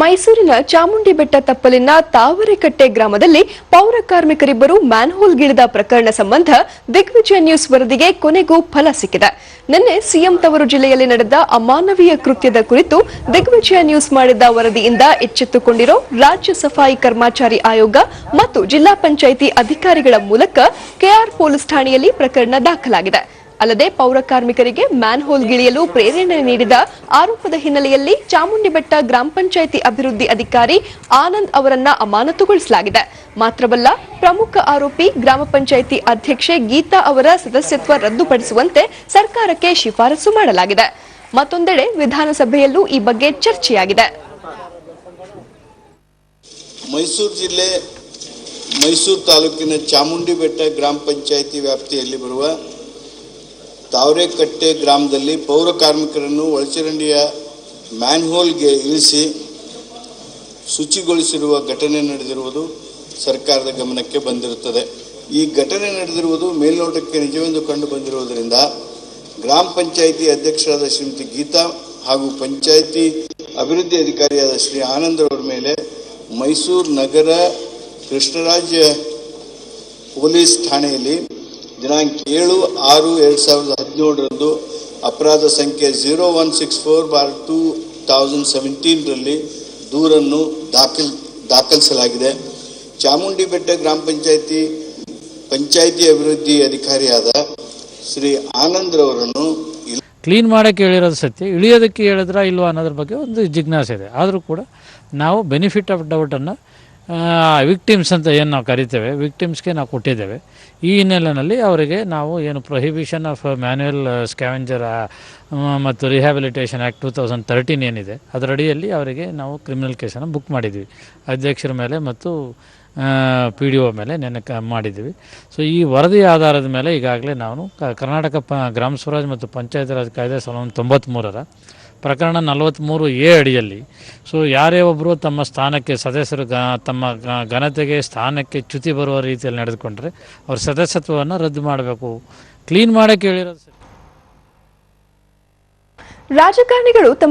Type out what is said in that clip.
ಮೈಸೂರಿನ ಚಾಮುಂಡಿ ಬೆಟ್ಟ ತಪ್ಪಲಿನ ತಾವರೆಕಟ್ಟೆ ಗ್ರಾಮದಲ್ಲಿ ಪೌರ ಕಾರ್ಮಿಕರಿಬ್ಬರು ಮ್ಯಾನ್ಹೋಲ್ಗಿಳಿದ ಪ್ರಕರಣ ಸಂಬಂಧ ದಿಗ್ವಿಜಯ ನ್ಯೂಸ್ ವರದಿಗೆ ಕೊನೆಗೂ ಫಲ ಸಿಕ್ಕಿದೆ. ನಿನ್ನೆ ಸಿಎಂ ತವರು ಜಿಲ್ಲೆಯಲ್ಲಿ ನಡೆದ ಅಮಾನವೀಯ ಕೃತ್ಯದ ಕುರಿತು ದಿಗ್ವಿಜಯ ನ್ಯೂಸ್ ಮಾಡಿದ್ದ ವರದಿಯಿಂದ ಎಚ್ಚೆತ್ತುಕೊಂಡಿರೋ ರಾಜ್ಯ ಸಫಾಯಿ ಕರ್ಮಚಾರಿ ಆಯೋಗ ಮತ್ತು ಜಿಲ್ಲಾ ಪಂಚಾಯಿತಿ ಅಧಿಕಾರಿಗಳ ಮೂಲಕ ಕೆಆರ್ ಪೊಲೀಸ್ ಠಾಣೆಯಲ್ಲಿ ಪ್ರಕರಣ ದಾಖಲಾಗಿದೆ. ಅಲ್ಲದೆ ಪೌರ ಕಾರ್ಮಿಕರಿಗೆ ಮ್ಯಾನ್ಹೋಲ್ ಗಿಳಿಯಲು ಪ್ರೇರಣೆ ನೀಡಿದ ಆರೋಪದ ಹಿನ್ನೆಲೆಯಲ್ಲಿ ಚಾಮುಂಡಿಬೆಟ್ಟ ಗ್ರಾಮ ಪಂಚಾಯಿತಿ ಅಭಿವೃದ್ಧಿ ಅಧಿಕಾರಿ ಆನಂದ್ ಅವರನ್ನ ಅಮಾನತುಗೊಳಿಸಲಾಗಿದೆ. ಮಾತ್ರವಲ್ಲ, ಪ್ರಮುಖ ಆರೋಪಿ ಗ್ರಾಮ ಪಂಚಾಯಿತಿ ಅಧ್ಯಕ್ಷೆ ಗೀತಾ ಅವರ ಸದಸ್ಯತ್ವ ರದ್ದುಪಡಿಸುವಂತೆ ಸರ್ಕಾರಕ್ಕೆ ಶಿಫಾರಸು ಮಾಡಲಾಗಿದೆ. ಮತ್ತೊಂದೆಡೆ ವಿಧಾನಸಭೆಯಲ್ಲೂ ಈ ಬಗ್ಗೆ ಚರ್ಚೆಯಾಗಿದೆ. ಮೈಸೂರು ಜಿಲ್ಲೆ ಮೈಸೂರು ತಾಲೂಕಿನ ಚಾಮುಂಡಿ ಬೆಟ್ಟ ಗ್ರಾಮ ಪಂಚಾಯಿತಿ ವ್ಯಾಪ್ತಿಯಲ್ಲಿ ಬರುವ ತಾವರೆಕಟ್ಟೆ ಗ್ರಾಮದಲ್ಲಿ ಪೌರ ಕಾರ್ಮಿಕರನ್ನು ಒಳಚರಂಡಿಯ ಮ್ಯಾನ್ಹೋಲ್ಗೆ ಇಳಿಸಿ ಶುಚಿಗೊಳಿಸಿರುವ ಘಟನೆ ನಡೆದಿರುವುದು ಸರ್ಕಾರದ ಗಮನಕ್ಕೆ ಬಂದಿರುತ್ತದೆ. ಈ ಘಟನೆ ನಡೆದಿರುವುದು ಮೇಲ್ನೋಟಕ್ಕೆ ನಿಜವೆಂದು ಕಂಡು ಬಂದಿರುವುದರಿಂದ ಗ್ರಾಮ ಪಂಚಾಯಿತಿ ಅಧ್ಯಕ್ಷರಾದ ಶ್ರೀಮತಿ ಗೀತಾ ಹಾಗೂ ಪಂಚಾಯಿತಿ ಅಭಿವೃದ್ಧಿ ಅಧಿಕಾರಿಯಾದ ಶ್ರೀ ಆನಂದ್ ಅವರ ಮೇಲೆ ಮೈಸೂರು ನಗರ ಕೃಷ್ಣರಾಜ ಪೊಲೀಸ್ ಠಾಣೆಯಲ್ಲಿ ದಿನಾಂಕ ಏಳು ಆರು ಎರಡು ಸಾವಿರದ ಹದಿನೇಳರಂದು ಅಪರಾಧ ಸಂಖ್ಯೆ zero one six four bar two thousand ಸೆವೆಂಟೀನ್ರಲ್ಲಿ ದೂರನ್ನು ದಾಖಲ್ ದಾಖಲಿಸಲಾಗಿದೆ. ಚಾಮುಂಡಿ ಬೆಟ್ಟ ಗ್ರಾಮ ಪಂಚಾಯಿತಿ ಪಂಚಾಯಿತಿ ಅಭಿವೃದ್ಧಿ ಅಧಿಕಾರಿಯಾದ ಶ್ರೀ ಆನಂದ್ ರವರನ್ನು ಕ್ಲೀನ್ ಮಾಡೋಕ್ಕೆ ಹೇಳಿರೋದು ಸತ್ಯ. ಇಳಿಯೋದಕ್ಕೆ ಹೇಳಿದ್ರ ಇಲ್ವಾ ಅನ್ನೋದ್ರ ಬಗ್ಗೆ ಒಂದು ಜಿಜ್ಞಾಸೆ ಇದೆ. ಆದರೂ ಕೂಡ ನಾವು ಬೆನಿಫಿಟ್ ಆಫ್ ಡೌಟನ್ನು ವಿಕ್ಟಿಮ್ಸ್ ಅಂತ ಏನು ನಾವು ಕರಿತೇವೆ ವಿಕ್ಟಿಮ್ಸ್ಗೆ ನಾವು ಕೊಟ್ಟಿದ್ದೇವೆ. ಈ ಹಿನ್ನೆಲೆಯಲ್ಲಿ ಅವರಿಗೆ ನಾವು ಏನು ಪ್ರೊಹಿಬಿಷನ್ ಆಫ್ ಮ್ಯಾನ್ಯುಯಲ್ ಸ್ಕ್ಯಾವೆಂಜರ್ ಮತ್ತು rehabilitation act two thousand thirteen ಏನಿದೆ, ಅದರಡಿಯಲ್ಲಿ ಅವರಿಗೆ ನಾವು ಕ್ರಿಮಿನಲ್ ಕೇಸನ್ನು ಬುಕ್ ಮಾಡಿದ್ವಿ. ಅಧ್ಯಕ್ಷರ ಮೇಲೆ ಮತ್ತು ಪಿ ಡಿ ಒ ಮೇಲೆ ನೆನಕ ಕ ಮಾಡಿದ್ದೀವಿ ಸೊ ಈ ವರದಿ ಆಧಾರದ ಮೇಲೆ ಈಗಾಗಲೇ ನಾನು ಕರ್ನಾಟಕ ಪ, ಗ್ರಾಮ ಸ್ವರಾಜ್ ಮತ್ತು ಪಂಚಾಯತ್ ರಾಜ್ ಕಾಯ್ದೆ ಸಾವಿರದ ತೊಂಬತ್ತ್ಮೂರರ ಪ್ರಕರಣ ನಲವತ್ತ್ಮೂರು ಎ ಅಡಿಯಲ್ಲಿ ಸೊ ಯಾರೇ ಒಬ್ಬರು ತಮ್ಮ ಸ್ಥಾನಕ್ಕೆ ಸದಸ್ಯರು ಗ, ತಮ್ಮ ಘನತೆಗೆ ಸ್ಥಾನಕ್ಕೆ ಚ್ಯುತಿ ಬರುವ ರೀತಿಯಲ್ಲಿ ನಡೆದುಕೊಂಡ್ರೆ ಅವ್ರ ಸದಸ್ಯತ್ವವನ್ನು ರದ್ದು ಮಾಡಬೇಕು ಕ್ಲೀನ್ ಮಾಡೋಕ್ಕೆ ಹೇಳಿರೋದು. ರಾಜಕಾರಣಿಗಳು